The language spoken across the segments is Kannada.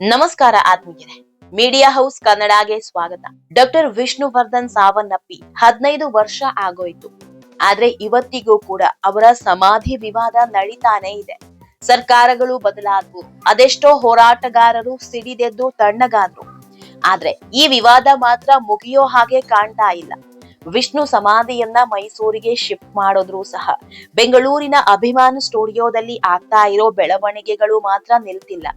ನಮಸ್ಕಾರ ಆತ್ಮೀಯರೇ. ಮೀಡಿಯಾ ಹೌಸ್ ಕನ್ನಡಗೆ ಸ್ವಾಗತ. ಡಾಕ್ಟರ್ ವಿಷ್ಣುವರ್ಧನ್ ಸಾವನ್ನಪ್ಪಿ ಹದಿನೈದು ವರ್ಷ ಆಗೋಯ್ತು. ಆದ್ರೆ ಇವತ್ತಿಗೂ ಕೂಡ ಅವರ ಸಮಾಧಿ ವಿವಾದ ನಡೀತಾನೆ ಇದೆ. ಸರ್ಕಾರಗಳು ಬದಲಾದ್ವು. ಅದೆಷ್ಟೋ ಹೋರಾಟಗಾರರು ಸಿಡಿದೆದ್ದು ತಣ್ಣಗಾದ್ರು. ಆದ್ರೆ ಈ ವಿವಾದ ಮಾತ್ರ ಮುಗಿಯೋ ಹಾಗೆ ಕಾಣ್ತಾ ಇಲ್ಲ. ವಿಷ್ಣು ಸಮಾಧಿಯನ್ನ ಮೈಸೂರಿಗೆ ಶಿಫ್ಟ್ ಮಾಡೋದ್ರು ಸಹ ಬೆಂಗಳೂರಿನ ಅಭಿಮಾನ ಸ್ಟುಡಿಯೋದಲ್ಲಿ ಆಗ್ತಾ ಇರೋ ಬೆಳವಣಿಗೆಗಳು ಮಾತ್ರ ನಿಲ್ತಿಲ್ಲ.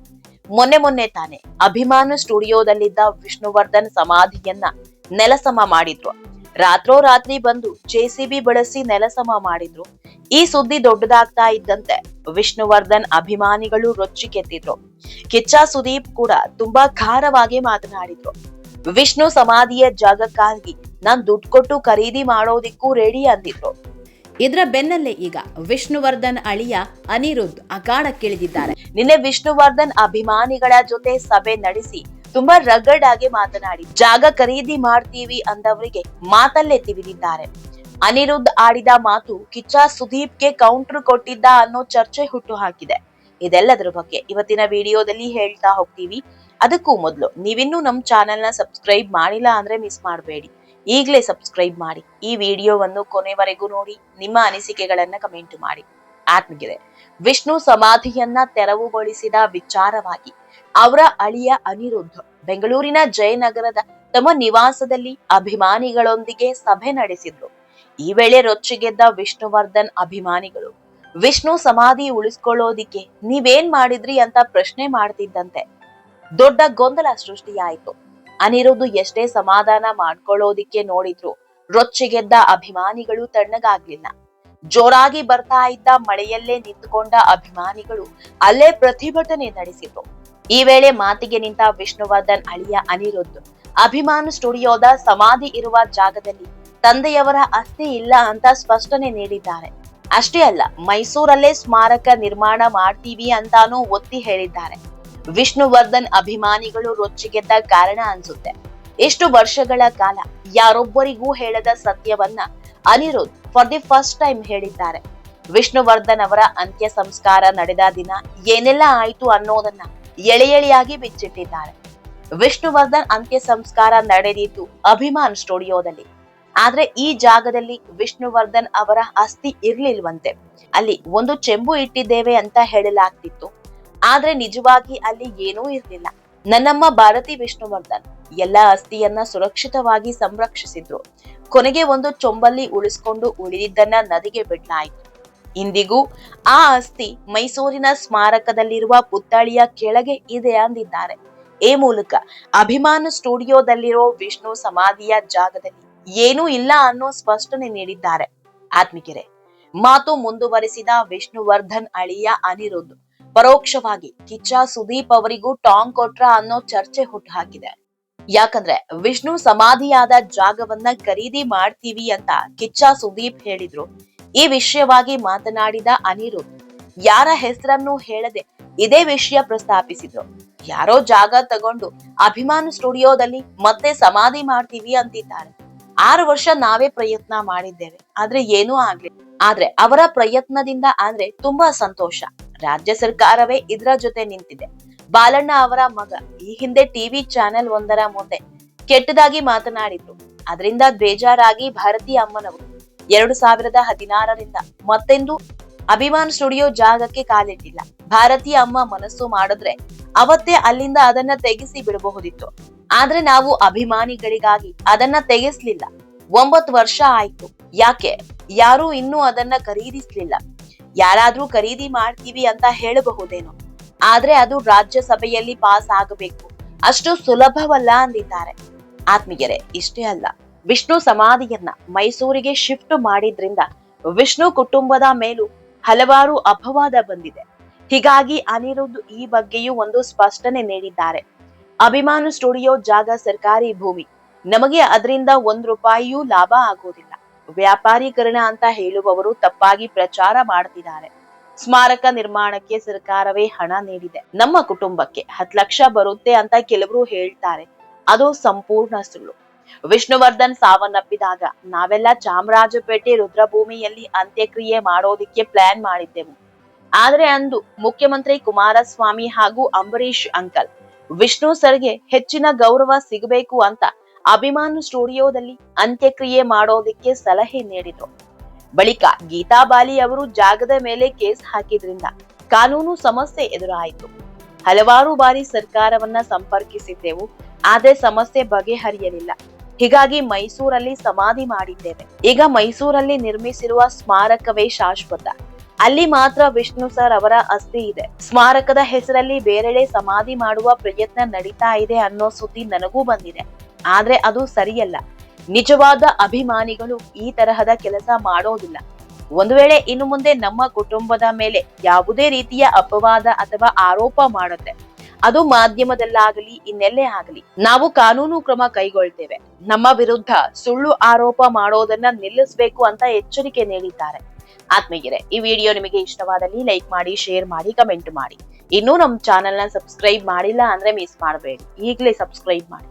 ಮೊನ್ನೆ ಮೊನ್ನೆ ತಾನೆ ಅಭಿಮಾನ ಸ್ಟುಡಿಯೋದಲ್ಲಿದ್ದ ವಿಷ್ಣುವರ್ಧನ್ ಸಮಾಧಿಯನ್ನ ನೆಲಸಮ ಮಾಡಿದ್ರು. ರಾತ್ರೋರಾತ್ರಿ ಬಂದು ಜೆಸಿಬಿ ಬಳಸಿ ನೆಲಸಮ ಮಾಡಿದ್ರು. ಈ ಸುದ್ದಿ ದೊಡ್ಡದಾಗ್ತಾ ಇದ್ದಂತೆ ವಿಷ್ಣುವರ್ಧನ್ ಅಭಿಮಾನಿಗಳು ರೊಚ್ಚಿಗೆದ್ದಿದ್ರು ಕಿಚ್ಚ ಸುದೀಪ್ ಕೂಡ ತುಂಬಾ ಖಾರವಾಗಿ ಮಾತನಾಡಿದ್ರು. ವಿಷ್ಣು ಸಮಾಧಿಯ ಜಾಗಕ್ಕಾಗಿ ನಾನ್ ದುಡ್ಡು ಕೊಟ್ಟು ಖರೀದಿ ಮಾಡೋದಿಕ್ಕೂ ರೆಡಿ ಅಂದಿದ್ರು. ಇದರ ಬೆನ್ನಲ್ಲೇ ಈಗ ವಿಷ್ಣುವರ್ಧನ್ ಅಳಿಯ ಅನಿರುದ್ಧ ಅಖಾಡಕ್ಕಿಳಿದಿದ್ದಾರೆ ನಿನ್ನೆ ವಿಷ್ಣುವರ್ಧನ್ ಅಭಿಮಾನಿಗಳ ಜೊತೆ ಸಭೆ ನಡೆಸಿ ತುಂಬಾ ರಗಡ್ ಆಗಿ ಮಾತನಾಡಿ, ಜಾಗ ಖರೀದಿ ಮಾಡ್ತೀವಿ ಅಂದವರಿಗೆ ಮಾತಲ್ಲೇ ತಿವಿದಿದ್ದಾರೆ ಅನಿರುದ್ಧ ಆಡಿದ ಮಾತು ಕಿಚ್ಚ ಸುದೀಪ್ಗೆ ಕೌಂಟರ್ ಕೊಟ್ಟಿದ್ದ ಅನ್ನೋ ಚರ್ಚೆ ಹುಟ್ಟು ಹಾಕಿದೆ ಇದೆಲ್ಲದರ ಬಗ್ಗೆ ಇವತ್ತಿನ ವಿಡಿಯೋದಲ್ಲಿ ಹೇಳ್ತಾ ಹೋಗ್ತೀವಿ. ಅದಕ್ಕೂ ಮೊದಲು ನೀವಿನ್ನೂ ನಮ್ಮ ಚಾನೆಲ್ನ ಸಬ್ಸ್ಕ್ರೈಬ್ ಮಾಡಿಲ್ಲ ಅಂದ್ರೆ ಮಿಸ್ ಮಾಡಬೇಡಿ. ಈಗಲೇ ಸಬ್ಸ್ಕ್ರೈಬ್ ಮಾಡಿ, ಈ ವಿಡಿಯೋವನ್ನು ಕೊನೆವರೆಗೂ ನೋಡಿ, ನಿಮ್ಮ ಅನಿಸಿಕೆಗಳನ್ನ ಕಮೆಂಟ್ ಮಾಡಿ. ಆತ್ಮಗಿದೆ ವಿಷ್ಣು ಸಮಾಧಿಯನ್ನ ತೆರವುಗೊಳಿಸಿದ ವಿಚಾರವಾಗಿ ಅವರ ಅಳಿಯ ಅನಿರುದ್ಧ ಬೆಂಗಳೂರಿನ ಜಯನಗರದ ತಮ್ಮ ನಿವಾಸದಲ್ಲಿ ಅಭಿಮಾನಿಗಳೊಂದಿಗೆ ಸಭೆ ನಡೆಸಿದ್ರು. ಈ ವೇಳೆ ರೊಚ್ಚಿಗೆದ್ದ ವಿಷ್ಣುವರ್ಧನ್ ಅಭಿಮಾನಿಗಳು, ವಿಷ್ಣು ಸಮಾಧಿ ಉಳಿಸ್ಕೊಳ್ಳೋದಿಕ್ಕೆ ನೀವೇನ್ ಮಾಡಿದ್ರಿ ಅಂತ ಪ್ರಶ್ನೆ ಮಾಡ್ತಿದ್ದಂತೆ. ದೊಡ್ಡ ಗೊಂದಲ ಸೃಷ್ಟಿಯಾಯಿತು. ಅನಿರುದ್ಧ್ ಎಷ್ಟೇ ಸಮಾಧಾನ ಮಾಡ್ಕೊಳ್ಳೋದಿಕ್ಕೆ ನೋಡಿದ್ರು ರೊಚ್ಚಿಗೆದ್ದ ಅಭಿಮಾನಿಗಳು ತಣ್ಣಗಾಗ್ಲಿಲ್ಲ. ಜೋರಾಗಿ ಬರ್ತಾ ಇದ್ದ ಮಳೆಯಲ್ಲೇ ನಿಂತುಕೊಂಡ ಅಭಿಮಾನಿಗಳು ಅಲ್ಲೇ ಪ್ರತಿಭಟನೆ ನಡೆಸಿದ್ರು. ಈ ವೇಳೆ ಮಾತಿಗೆ ನಿಂತ ವಿಷ್ಣುವರ್ಧನ್ ಅಳಿಯ ಅನಿರುದ್ಧ್, ಅಭಿಮಾನ ಸ್ಟುಡಿಯೋದ ಸಮಾಧಿ ಇರುವ ಜಾಗದಲ್ಲಿ ತಂದೆಯವರ ಅಸ್ಥಿ ಇಲ್ಲ ಅಂತ ಸ್ಪಷ್ಟನೆ ನೀಡಿದ್ದಾರೆ. ಅಷ್ಟೇ ಅಲ್ಲ, ಮೈಸೂರಲ್ಲೇ ಸ್ಮಾರಕ ನಿರ್ಮಾಣ ಮಾಡ್ತೀವಿ ಅಂತಾನೂ ಒತ್ತಿ ಹೇಳಿದ್ದಾರೆ. ವಿಷ್ಣುವರ್ಧನ್ ಅಭಿಮಾನಿಗಳು ರೊಚ್ಚಿಗೆದ್ದ ಕಾರಣ ಅನ್ಸುತ್ತೆ. ಎಷ್ಟು ವರ್ಷಗಳ ಕಾಲ ಯಾರೊಬ್ಬರಿಗೂ ಹೇಳದ ಸತ್ಯವನ್ನ Aniruddh for the first time ಹೇಳಿದ್ದಾರೆ. ವಿಷ್ಣುವರ್ಧನ್ ಅವರ ಅಂತ್ಯ ಸಂಸ್ಕಾರ ನಡೆದ ದಿನ ಏನೆಲ್ಲ ಆಯ್ತು ಅನ್ನೋದನ್ನ ಎಳೆ ಎಳೆಯಾಗಿ ಬಿಚ್ಚಿಟ್ಟಿದ್ದಾರೆ. ವಿಷ್ಣುವರ್ಧನ್ ಅಂತ್ಯ ಸಂಸ್ಕಾರ ನಡೆದಿದ್ದು ಅಭಿಮಾನ್ ಸ್ಟುಡಿಯೋದಲ್ಲಿ. ಆದ್ರೆ ಈ ಜಾಗದಲ್ಲಿ ವಿಷ್ಣುವರ್ಧನ್ ಅವರ ಅಸ್ಥಿ ಇರ್ಲಿಲ್ವಂತೆ. ಅಲ್ಲಿ ಒಂದು ಚೆಂಬು ಇಟ್ಟಿದ್ದೇವೆ ಅಂತ ಹೇಳಲಾಗ್ತಿತ್ತು. ಆದ್ರೆ ನಿಜವಾಗಿ ಅಲ್ಲಿ ಏನೂ ಇರ್ಲಿಲ್ಲ. ನನ್ನಮ್ಮ ಭಾರತಿ ವಿಷ್ಣುವರ್ಧನ್ ಎಲ್ಲ ಅಸ್ಥಿಯನ್ನ ಸುರಕ್ಷಿತವಾಗಿ ಸಂರಕ್ಷಿಸಿದ್ರು. ಕೊನೆಗೆ ಒಂದು ಚೊಂಬಲ್ಲಿ ಉಳಿಸ್ಕೊಂಡು ಉಳಿದಿದ್ದನ್ನ ನದಿಗೆ ಬಿಡ್ಲಾಯಿತು. ಇಂದಿಗೂ ಆ ಅಸ್ಥಿ ಮೈಸೂರಿನ ಸ್ಮಾರಕದಲ್ಲಿರುವ ಪುತ್ಥಳಿಯ ಕೆಳಗೆ ಇದೆ ಅಂದಿದ್ದಾರೆ. ಈ ಮೂಲಕ ಅಭಿಮಾನ ಸ್ಟುಡಿಯೋದಲ್ಲಿರೋ ವಿಷ್ಣು ಸಮಾಧಿಯ ಜಾಗದಲ್ಲಿ ಏನೂ ಇಲ್ಲ ಅನ್ನೋ ಸ್ಪಷ್ಟನೆ ನೀಡಿದ್ದಾರೆ. ಆತ್ಮಿಕೆರೆ, ಮಾತು ಮುಂದುವರಿಸಿದ ವಿಷ್ಣುವರ್ಧನ್ ಅಳಿಯ ಅನಿರುದ್ಧ್ ಪರೋಕ್ಷವಾಗಿ ಕಿಚ್ಚ ಸುದೀಪ್ ಅವರಿಗೂ ಟಾಂಗ್ ಕೊಟ್ರ ಅನ್ನೋ ಚರ್ಚೆ ಹುಟ್ಟುಹಾಕಿದೆ ಯಾಕಂದ್ರೆ ವಿಷ್ಣು ಸಮಾಧಿಯಾದ ಜಾಗವನ್ನ ಖರೀದಿ ಮಾಡ್ತೀವಿ ಅಂತ ಕಿಚ್ಚ ಸುದೀಪ್ ಹೇಳಿದ್ರು. ಈ ವಿಷಯವಾಗಿ ಮಾತನಾಡಿದ ಅನಿರುದ್ಧ್, ಯಾರ ಹೆಸರನ್ನು ಹೇಳದೆ ಇದೇ ವಿಷಯ ಪ್ರಸ್ತಾಪಿಸಿದ್ರು. ಯಾರೋ ಜಾಗ ತಗೊಂಡು ಅಭಿಮಾನ ಸ್ಟುಡಿಯೋದಲ್ಲಿ ಮತ್ತೆ ಸಮಾಧಿ ಮಾಡ್ತೀವಿ ಅಂತಿದ್ದಾರೆ. ಆರು ವರ್ಷ ನಾವೇ ಪ್ರಯತ್ನ ಮಾಡಿದ್ದೇವೆ. ಆದ್ರೆ ಏನೂ ಆಗ್ಲಿ ಆದ್ರೆ ಅವರ ಪ್ರಯತ್ನದಿಂದ ಅಂದ್ರೆ ತುಂಬಾ ಸಂತೋಷ. ರಾಜ್ಯ ಸರ್ಕಾರವೇ ಇದರ ಜೊತೆ ನಿಂತಿದೆ. ಬಾಲಣ್ಣ ಅವರ ಮಗ ಈ ಹಿಂದೆ ಟಿವಿ ಚಾನೆಲ್ ಒಂದರ ಮುಂದೆ ಕೆಟ್ಟದಾಗಿ ಮಾತನಾಡಿದ್ರು. ಅದರಿಂದ ಬೇಜಾರಾಗಿ ಭಾರತೀಯ ಅಮ್ಮನವರು ಎರಡು ಸಾವಿರದ ಹದಿನಾರರಿಂದ ಮತ್ತೆಂದು ಅಭಿಮಾನ್ ಸ್ಟುಡಿಯೋ ಜಾಗಕ್ಕೆ ಕಾಲಿಟ್ಟಿಲ್ಲ. ಭಾರತೀಯ ಅಮ್ಮ ಮನಸ್ಸು ಮಾಡಿದ್ರೆ ಅವತ್ತೇ ಅಲ್ಲಿಂದ ಅದನ್ನ ತೆಗೆಸಿ ಬಿಡಬಹುದಿತ್ತು. ಆದ್ರೆ ನಾವು ಅಭಿಮಾನಿಗಳಿಗಾಗಿ ಅದನ್ನ ತೆಗೆಸ್ಲಿಲ್ಲ. ಒಂಬತ್ತು ವರ್ಷ ಆಯ್ತು. ಯಾಕೆ? ಯಾರು ಇನ್ನೂ ಅದನ್ನ ಖರೀದಿಸ್ಲಿಲ್ಲ. ಯಾರಾದ್ರೂ ಖರೀದಿ ಮಾಡ್ತೀವಿ ಅಂತ ಹೇಳಬಹುದೇನೋ. ಆದ್ರೆ ಅದು ರಾಜ್ಯಸಭೆಯಲ್ಲಿ ಪಾಸ್ ಆಗಬೇಕು. ಅಷ್ಟು ಸುಲಭವಲ್ಲ ಅಂದಿದ್ದಾರೆ. ಆತ್ಮೀಯರೇ, ಇಷ್ಟೇ ಅಲ್ಲ. ವಿಷ್ಣು ಸಮಾಧಿಯನ್ನ ಮೈಸೂರಿಗೆ ಶಿಫ್ಟ್ ಮಾಡಿದ್ರಿಂದ ವಿಷ್ಣು ಕುಟುಂಬದ ಮೇಲೂ ಹಲವಾರು ಅಪವಾದ ಬಂದಿದೆ. ಹೀಗಾಗಿ ಅನಿರುದ್ಧ ಈ ಬಗ್ಗೆಯೂ ಒಂದು ಸ್ಪಷ್ಟನೆ ನೀಡಿದ್ದಾರೆ. ಅಭಿಮಾನ ಸ್ಟುಡಿಯೋ ಜಾಗ ಸರ್ಕಾರಿ ಭೂಮಿ. ನಮಗೆ ಅದರಿಂದ ಒಂದ್ ರೂಪಾಯಿಯೂ ಲಾಭ ಆಗೋದಿಲ್ಲ. ವ್ಯಾಪಾರೀಕರಣ ಅಂತ ಹೇಳುವವರು ತಪ್ಪಾಗಿ ಪ್ರಚಾರ ಮಾಡ್ತಿದ್ದಾರೆ. ಸ್ಮಾರಕ ನಿರ್ಮಾಣಕ್ಕೆ ಸರ್ಕಾರವೇ ಹಣ ನೀಡಿದೆ. ನಮ್ಮ ಕುಟುಂಬಕ್ಕೆ ಹತ್ ಲಕ್ಷ ಬರುತ್ತೆ ಅಂತ ಕೆಲವರು ಹೇಳ್ತಾರೆ. ಅದು ಸಂಪೂರ್ಣ ಸುಳ್ಳು. ವಿಷ್ಣುವರ್ಧನ್ ಸಾವನ್ನಪ್ಪಿದಾಗ ನಾವೆಲ್ಲ ಚಾಮರಾಜಪೇಟೆ ರುದ್ರಭೂಮಿಯಲ್ಲಿ ಅಂತ್ಯಕ್ರಿಯೆ ಮಾಡೋದಿಕ್ಕೆ ಪ್ಲಾನ್ ಮಾಡಿದ್ದೆವು. ಆದ್ರೆ ಅಂದು ಮುಖ್ಯಮಂತ್ರಿ ಕುಮಾರಸ್ವಾಮಿ ಹಾಗೂ ಅಂಬರೀಶ್ ಅಂಕಲ್, ವಿಷ್ಣು ಸರ್ಗೆ ಹೆಚ್ಚಿನ ಗೌರವ ಸಿಗಬೇಕು ಅಂತ ಅಭಿಮಾನ್ ಸ್ಟುಡಿಯೋದಲ್ಲಿ ಅಂತ್ಯಕ್ರಿಯೆ ಮಾಡೋದಕ್ಕೆ ಸಲಹೆ ನೀಡಿದ್ರು. ಬಳಿಕ ಗೀತಾ ಬಾಲಿ ಅವರು ಜಾಗದ ಮೇಲೆ ಕೇಸ್ ಹಾಕಿದ್ರಿಂದ ಕಾನೂನು ಸಮಸ್ಯೆ ಎದುರಾಯಿತು. ಹಲವಾರು ಬಾರಿ ಸರ್ಕಾರವನ್ನ ಸಂಪರ್ಕಿಸಿದ್ದೆವು, ಆದ್ರೆ ಸಮಸ್ಯೆ ಬಗೆಹರಿಯಲಿಲ್ಲ. ಹೀಗಾಗಿ ಮೈಸೂರಲ್ಲಿ ಸಮಾಧಿ ಮಾಡಿದ್ದೇವೆ. ಈಗ ಮೈಸೂರಲ್ಲಿ ನಿರ್ಮಿಸಿರುವ ಸ್ಮಾರಕವೇ ಶಾಶ್ವತ. ಅಲ್ಲಿ ಮಾತ್ರ ವಿಷ್ಣು ಸರ್ ಅವರ ಅಸ್ಥಿ ಇದೆ. ಸ್ಮಾರಕದ ಹೆಸರಲ್ಲಿ ಬೇರೆಡೆ ಸಮಾಧಿ ಮಾಡುವ ಪ್ರಯತ್ನ ನಡೀತಾ ಇದೆ ಅನ್ನೋ ಸುದ್ದಿ ನನಗೂ ಬಂದಿದೆ. ಆದ್ರೆ ಅದು ಸರಿಯಲ್ಲ. ನಿಜವಾದ ಅಭಿಮಾನಿಗಳು ಈ ತರಹದ ಕೆಲಸ ಮಾಡೋದಿಲ್ಲ. ಒಂದು ವೇಳೆ ಇನ್ನು ಮುಂದೆ ನಮ್ಮ ಕುಟುಂಬದ ಮೇಲೆ ಯಾವುದೇ ರೀತಿಯ ಅಪವಾದ ಅಥವಾ ಆರೋಪ ಮಾಡುತ್ತೆ, ಅದು ಮಾಧ್ಯಮದಲ್ಲಾಗಲಿ, ಇನ್ನೆಲ್ಲೇ ಆಗಲಿ, ನಾವು ಕಾನೂನು ಕ್ರಮ ಕೈಗೊಳ್ತೇವೆ. ನಮ್ಮ ವಿರುದ್ಧ ಸುಳ್ಳು ಆರೋಪ ಮಾಡೋದನ್ನ ನಿಲ್ಲಿಸಬೇಕು ಅಂತ ಎಚ್ಚರಿಕೆ ನೀಡಿದ್ದಾರೆ. ಆತ್ಮೀಯರೇ, ಈ ವಿಡಿಯೋ ನಿಮಗೆ ಇಷ್ಟವಾದಲ್ಲಿ ಲೈಕ್ ಮಾಡಿ, ಶೇರ್ ಮಾಡಿ, ಕಮೆಂಟ್ ಮಾಡಿ. ಇನ್ನೂ ನಮ್ಮ ಚಾನೆಲ್ನ ಸಬ್ಸ್ಕ್ರೈಬ್ ಮಾಡಿಲ್ಲ ಅಂದ್ರೆ ಮಿಸ್ ಮಾಡಬೇಡಿ. ಈಗಲೇ ಸಬ್ಸ್ಕ್ರೈಬ್ ಮಾಡಿ.